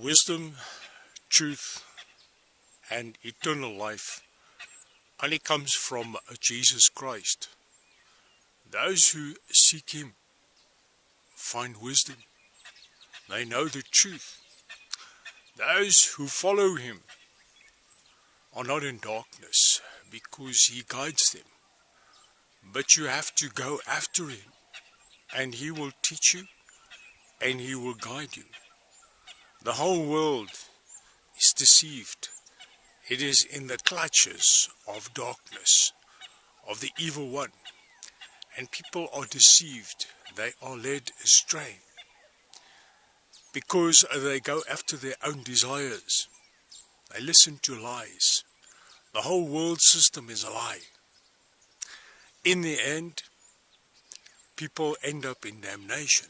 wisdom, truth, and eternal life only comes from Jesus Christ. Those who seek Him find wisdom. They know the truth. Those who follow Him are not in darkness because He guides them. But you have to go after Him and He will teach you and He will guide you. The whole world is deceived. It is in the clutches of darkness, of the evil one. And people are deceived. They are led astray. Because they go after their own desires. They listen to lies. The whole world system is a lie. In the end, people end up in damnation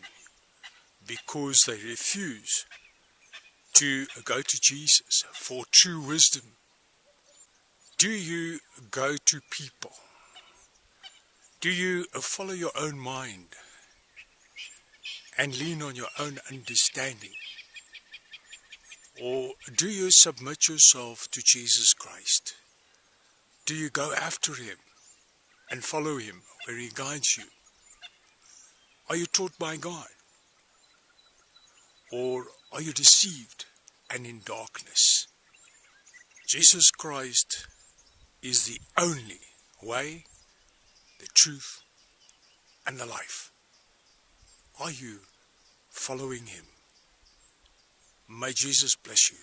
because they refuse to go to Jesus for true wisdom. Do you go to people? Do you follow your own mind and lean on your own understanding? Or do you submit yourself to Jesus Christ? Do you go after him and follow him where he guides you? Are you taught by God? Or are you deceived and in darkness? Jesus Christ is the only way, the truth, and the life. Are you following him? May Jesus bless you.